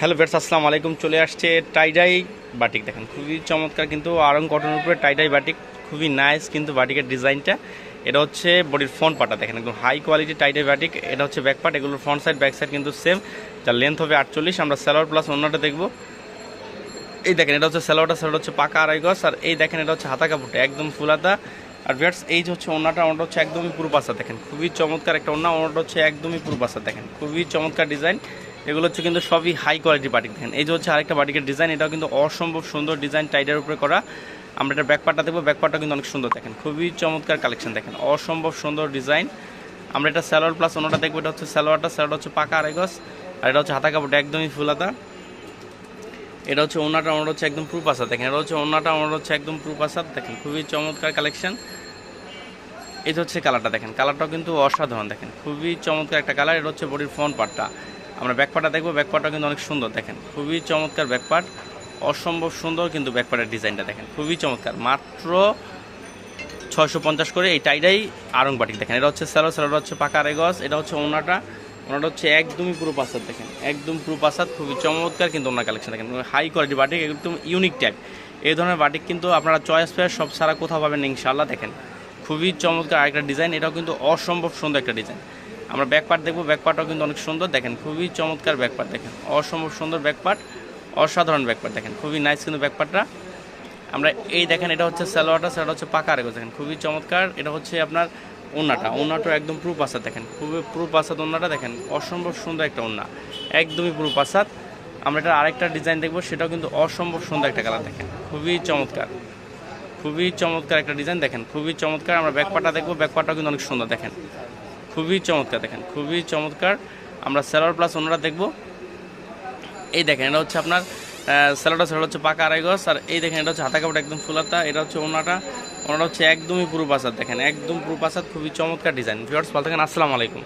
Hello bets আসসালামু আলাইকুম। চলে আসছে টাইডাই বাটিক দেখেন, খুবই চমৎকার কিন্তু আরং কটনের উপরে টাইডাই বাটিক খুবই নাইস কিন্তু বাটিকের ডিজাইনটা এটা হচ্ছে বডির ফ্রন্ট পার্টটা দেখেন, একদম হাই কোয়ালিটি টাইডাই বাটিক এটা হচ্ছে ব্যাক পার্ট এগুলোর ফ্রন্ট সাইড ব্যাক সাইড কিন্তু সেম যার লেন্থ হবে আটচল্লিশ, আমরা স্যালোয়ার প্লাস অন্যটা দেখব। এই দেখেন, এটা হচ্ছে স্যালোয়ারটা স্যালোয়ার হচ্ছে পাকা আড়াই গজ। আর এই দেখেন, এটা হচ্ছে হাতা কাপড়টা, একদম ফুল হাতা। আর ভিয়ার্স এই যে হচ্ছে ওনাটা ওনাটা হচ্ছে একদমই পুরো পাশা দেখেন। খুবই চমৎকার একটা ওনা ওনাটা হচ্ছে একদমই পুরো পাশা দেখেন। খুবই চমৎকার ডিজাইন এগুলো হচ্ছে কিন্তু সবই হাই কোয়ালিটি বাটিক দেখেন। এই যে হচ্ছে আরেকটা বাটিকের ডিজাইন এটাও কিন্তু অসম্ভব সুন্দর ডিজাইন টাইডের উপরে করা। আমরা এটা ব্যাকপার্টটা দেখব ব্যাকপার্টটা কিন্তু অনেক সুন্দর দেখেন। খুবই চমৎকার কালেকশন দেখেন, অসম্ভব সুন্দর ডিজাইন আমরা এটা স্যালোয়ার প্লাস ওনাটা দেখব, এটা হচ্ছে স্যালোয়ারটা স্যালোয়ার হচ্ছে পাকা আড়াই গজ, আর এটা হচ্ছে হাতা কাপড়টা একদমই ফুল হাতা। এটা হচ্ছে ওনাটা আমার হচ্ছে একদম প্রুফ আসাদ দেখেন। এটা হচ্ছে ওনাটা আমার হচ্ছে একদম প্রুফ আসাদ দেখেন। খুবই চমৎকার কালেকশন এটা হচ্ছে কালারটা দেখেন কালারটাও কিন্তু অসাধারণ দেখেন। খুবই চমৎকার একটা কালার এটা হচ্ছে বডির ফ্রন্ট পার্টটা আমরা ব্যাক পার্টটা দেখব। ব্যাক পার্টটা কিন্তু অনেক সুন্দর, দেখেন। খুবই চমৎকার ব্যাক পার্ট অসম্ভব সুন্দর কিন্তু ব্যাক পার্টের ডিজাইনটা, দেখেন। খুবই চমৎকার। মাত্র ছয়শো পঞ্চাশ করে এই টাইডাই আরং বাটিক দেখেন। এটা হচ্ছে স্যালো স্যালোটা হচ্ছে পাকা আরেগস এটা হচ্ছে ওনাটা। ওনাটা হচ্ছে একদমই পুরো পাসাদ দেখেন। একদম পুরো পাসাদ খুবই চমৎকার কিন্তু ওনার কালেকশন দেখেন। হাই কোয়ালিটি বাটিক একদম ইউনিক টাইপ এই ধরনের বাটিক কিন্তু আপনারা চয়েস পেয়ে সব সারা কোথাও পাবেন ইনশাল্লাহ দেখেন। খুবই চমৎকার আরেকটা ডিজাইন এটাও কিন্তু অসম্ভব সুন্দর একটা ডিজাইন আমরা ব্যাক পার্ট দেখব ব্যাক পার্টটাও কিন্তু অনেক সুন্দর। দেখেন, খুবই চমৎকার ব্যাক পার্ট দেখেন। অসম্ভব সুন্দর ব্যাক পার্ট অসাধারণ ব্যাকপার্ট দেখেন। খুবই নাইস কিন্তু ব্যাক পার্টটা আমরা এই দেখেন, এটা হচ্ছে সালোয়ারটা সেটা হচ্ছে পাকা রেগো দেখেন। খুবই চমৎকার। এটা হচ্ছে আপনার ওনাটা ওনাটা একদম প্রুফ আসাদ দেখেন। খুবই প্রুফ আসাদ ওনাটা দেখেন। অসম্ভব সুন্দর একটা ওনা একদমই প্রুফ আসাদ আমরা এটা আরেকটা ডিজাইন দেখব, সেটাও কিন্তু অসম্ভব সুন্দর একটা কালার দেখেন। খুবই চমৎকার। খুবই চমৎকার একটা ডিজাইন দেখেন। খুবই চমৎকার। আমরা ব্যাকপাটা দেখব। ব্যাকপাটাও কিন্তু অনেক সুন্দর দেখেন। খুবই চমৎকার, দেখেন, খুবই চমৎকার। আমরা সেলার প্লাস ওনারা দেখব। এই দেখেন, এটা হচ্ছে আপনার স্যালাডটা সেটা হচ্ছে পাকা আড়াই গজ। আর এই দেখেন, এটা হচ্ছে হাতা কাপড়, একদম ফুলাতা এটা হচ্ছে ওনাটা ওনাটা হচ্ছে একদমই পুরো পাসাদ দেখেন, একদম পুরো পাসাদ খুবই চমৎকার ডিজাইন। ভিউয়ার্স ভালো দেখেন আসসালামু আলাইকুম।